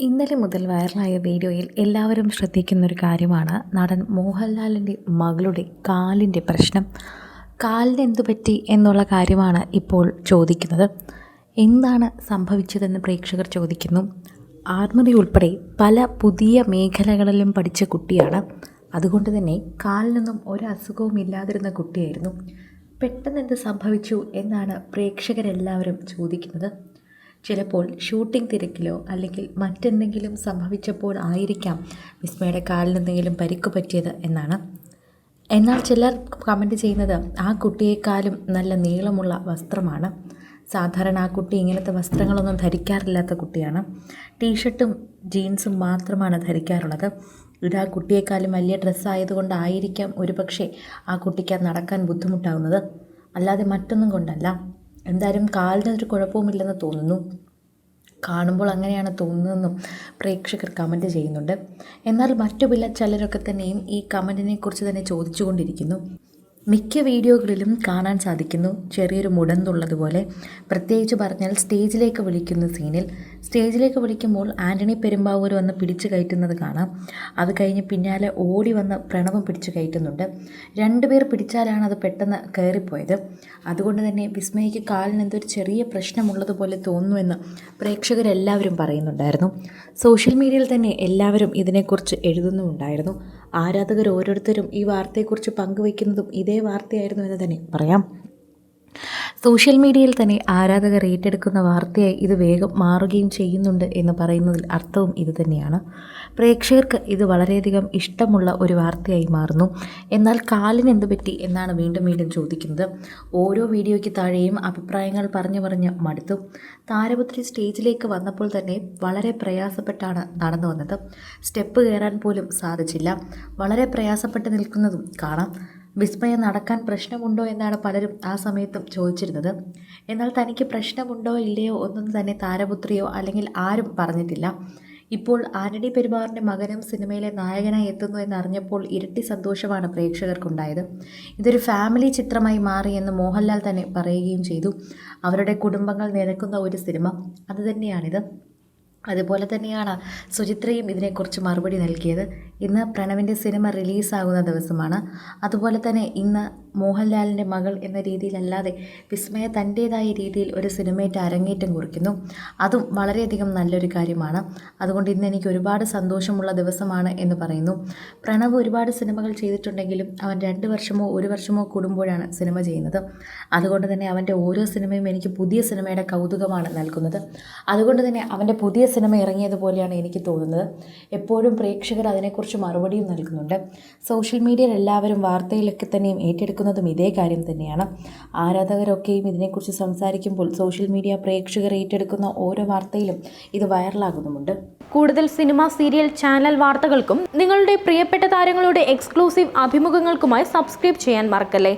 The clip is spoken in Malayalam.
ഇന്നലെ മുതൽ വൈറലായ വീഡിയോയിൽ എല്ലാവരും ശ്രദ്ധിക്കുന്ന ഒരു കാര്യമാണ്. നടൻ മോഹൻലാലിന്റെ മകളുടെ കാലിന്റെ പ്രശ്നം. കാലിന് എന്തു പറ്റി എന്നുള്ള കാര്യമാണ് ഇപ്പോൾ ചോദിക്കുന്നത്. എന്താണ് സംഭവിച്ചതെന്ന് പ്രേക്ഷകർ ചോദിക്കുന്നു. ആർമറി ഉൾപ്പെടെ പല പുതിയ മേഖലകളിലും പഠിച്ച കുട്ടിയാണ്. അതുകൊണ്ട് തന്നെ കാലിനൊന്നും ഒരു അസുഖവും ഇല്ലാതിരുന്ന കുട്ടിയായിരുന്നു. പെട്ടെന്ന് എന്ത് സംഭവിച്ചു എന്നാണ് പ്രേക്ഷകരെല്ലാവരും ചോദിക്കുന്നത്. ചിലപ്പോൾ ഷൂട്ടിംഗ് തിരക്കിലോ അല്ലെങ്കിൽ മറ്റെന്തെങ്കിലും സംഭവിച്ചപ്പോൾ ആയിരിക്കാം വിസ്മയുടെ കാലിൽ എന്തെങ്കിലും പരിക്ക് പറ്റിയത് എന്നാണ്. എന്നാൽ ചിലർ കമന്റ് ചെയ്യുന്നത് ആ കുട്ടിയേക്കാളും നല്ല നീളമുള്ള വസ്ത്രമാണ്. സാധാരണ ആ കുട്ടി ഇങ്ങനത്തെ വസ്ത്രങ്ങളൊന്നും ധരിക്കാറില്ലാത്ത കുട്ടിയാണ്. ടീഷർട്ടും ജീൻസും മാത്രമാണ് ധരിക്കാറുള്ളത്. ഇത് ആ കുട്ടിയേക്കാളും വലിയ ഡ്രസ്സായതുകൊണ്ടായിരിക്കാം ഒരുപക്ഷെ ആ കുട്ടിക്ക് നടക്കാൻ ബുദ്ധിമുട്ടാകുന്നത് അല്ലാതെ മറ്റൊന്നും കൊണ്ടല്ല. എന്തായാലും കാലിന് ഒരു കുഴപ്പവുമില്ലെന്ന് തോന്നുന്നു. കാണുമ്പോൾ അങ്ങനെയാണ് തോന്നുന്നതെന്നും പ്രേക്ഷകർ കമന്റ് ചെയ്യുന്നുണ്ട്. എന്നാൽ മറ്റു പിള്ള ചിലരൊക്കെ തന്നെയും ഈ കമന്റിനെ കുറിച്ച് തന്നെ ചോദിച്ചുകൊണ്ടിരിക്കുന്നു. മിക്ക വീഡിയോകളിലും കാണാൻ സാധിക്കുന്നു. ചെറിയൊരു മുടന്തുള്ളതുപോലെ പ്രത്യേകിച്ച് പറഞ്ഞാൽ സ്റ്റേജിലേക്ക് വിളിക്കുന്ന സീനിൽ. സ്റ്റേജിലേക്ക് വിളിക്കുമ്പോൾ ആന്റണി പെരുമ്പാവൂർ വന്ന് പിടിച്ചു കയറ്റുന്നത് കാണാം. അത് കഴിഞ്ഞ് പിന്നാലെ ഓടി വന്ന് പ്രണവം പിടിച്ചു കയറ്റുന്നുണ്ട്. രണ്ടുപേർ പിടിച്ചാലാണ് അത് പെട്ടെന്ന് കയറിപ്പോയത്. അതുകൊണ്ട് തന്നെ വിസ്മയ്ക്ക് കാലിന് എന്തൊരു ചെറിയ പ്രശ്നമുള്ളതുപോലെ തോന്നുമെന്ന് പ്രേക്ഷകരെല്ലാവരും പറയുന്നുണ്ടായിരുന്നു. സോഷ്യൽ മീഡിയയിൽ തന്നെ എല്ലാവരും ഇതിനെക്കുറിച്ച് എഴുതുന്നുമുണ്ടായിരുന്നു. ആരാധകർ ഓരോരുത്തരും ഈ വാർത്തയെക്കുറിച്ച് പങ്കുവയ്ക്കുന്നതും ഇതേ വാർത്തയായിരുന്നു എന്ന് തന്നെ പറയാം. സോഷ്യൽ മീഡിയയിൽ തന്നെ ആരാധകർ ഏറ്റെടുക്കുന്ന വാർത്തയായി ഇത് വേഗം മാറുകയും ചെയ്യുന്നുണ്ട് എന്ന് പറയുന്നതിൽ അർത്ഥവും ഇത് തന്നെയാണ്. പ്രേക്ഷകർക്ക് ഇത് വളരെയധികം ഇഷ്ടമുള്ള ഒരു വാർത്തയായി മാറുന്നു. എന്നാൽ കാലിന് എന്ത് പറ്റി എന്നാണ് വീണ്ടും വീണ്ടും ചോദിക്കുന്നത്. ഓരോ വീഡിയോയ്ക്ക് താഴെയും അഭിപ്രായങ്ങൾ പറഞ്ഞു പറഞ്ഞ് മടുത്തു. താരപുത്രി സ്റ്റേജിലേക്ക് വന്നപ്പോൾ തന്നെ വളരെ പ്രയാസപ്പെട്ടാണ് നടന്നു വന്നത്. സ്റ്റെപ്പ് കയറാൻ പോലും സാധിച്ചില്ല. വളരെ പ്രയാസപ്പെട്ട് നിൽക്കുന്നതും കാണാം. വിസ്മയ നടക്കാൻ പ്രശ്നമുണ്ടോ എന്നാണ് പലരും ആ സമയത്തും ചോദിച്ചിരുന്നത്. എന്നാൽ തനിക്ക് പ്രശ്നമുണ്ടോ ഇല്ലയോ ഒന്നും തന്നെ താരപുത്രിയോ അല്ലെങ്കിൽ ആരും പറഞ്ഞിട്ടില്ല. ഇപ്പോൾ ആന്റണി പെരുമാറിന്റെ മകനും സിനിമയിലെ നായകനായി എത്തുന്നു എന്നറിഞ്ഞപ്പോൾ ഇരട്ടി സന്തോഷമാണ് പ്രേക്ഷകർക്കുണ്ടായത്. ഇതൊരു ഫാമിലി ചിത്രമായി മാറി എന്ന് മോഹൻലാൽ തന്നെ പറയുകയും ചെയ്തു. അവരുടെ കുടുംബങ്ങൾ നിരക്കുന്ന ഒരു സിനിമ. അതുതന്നെയാണിത് അതുപോലെ തന്നെയാണ് സുചിത്രയും ഇതിനെക്കുറിച്ച് മറുപടി നൽകിയത്. ഇന്ന് പ്രണവിന്റെ സിനിമ റിലീസാകുന്ന ദിവസമാണ്. അതുപോലെ തന്നെ ഇന്ന് മോഹൻലാലിന്റെ മകൾ എന്ന രീതിയിലല്ലാതെ വിസ്മയ തന്റേതായ രീതിയിൽ ഒരു സിനിമയായിട്ട് അരങ്ങേറ്റം കുറിക്കുന്നു. അതും വളരെയധികം നല്ലൊരു കാര്യമാണ്. അതുകൊണ്ട് ഇന്ന് എനിക്ക് ഒരുപാട് സന്തോഷമുള്ള ദിവസമാണ് എന്ന് പറയുന്നു. പ്രണവ് ഒരുപാട് സിനിമകൾ ചെയ്തിട്ടുണ്ടെങ്കിലും അവൻ രണ്ട് വർഷമോ ഒരു വർഷമോ കൂടുമ്പോഴാണ് സിനിമ ചെയ്യുന്നത്. അതുകൊണ്ട് തന്നെ അവന്റെ ഓരോ സിനിമയും എനിക്ക് പുതിയ സിനിമയുടെ കൗതുകമാണ് നൽകുന്നത്. അതുകൊണ്ട് തന്നെ അവന്റെ പുതിയ സിനിമ ഇറങ്ങിയതുപോലെയാണ് എനിക്ക് തോന്നുന്നത്. എപ്പോഴും പ്രേക്ഷകർ അതിനെക്കുറിച്ച് മറുപടിയും നൽകുന്നുണ്ട്. സോഷ്യൽ മീഡിയയിൽ എല്ലാവരും വാർത്തയിലൊക്കെ തന്നെയും ഏറ്റെടുക്കുന്നതും ഇതേ കാര്യം തന്നെയാണ്. ആരാധകരൊക്കെയും ഇതിനെക്കുറിച്ച് സംസാരിക്കുമ്പോൾ സോഷ്യൽ മീഡിയ പ്രേക്ഷകർ ഏറ്റെടുക്കുന്ന ഓരോ വാർത്തയിലും ഇത് വൈറലാകുന്നുമുണ്ട്. കൂടുതൽ സിനിമ സീരിയൽ ചാനൽ വാർത്തകൾക്കും നിങ്ങളുടെ പ്രിയപ്പെട്ട താരങ്ങളുടെ എക്സ്ക്ലൂസീവ് അഭിമുഖങ്ങൾക്കുമായി സബ്സ്ക്രൈബ് ചെയ്യാൻ മറക്കല്ലേ?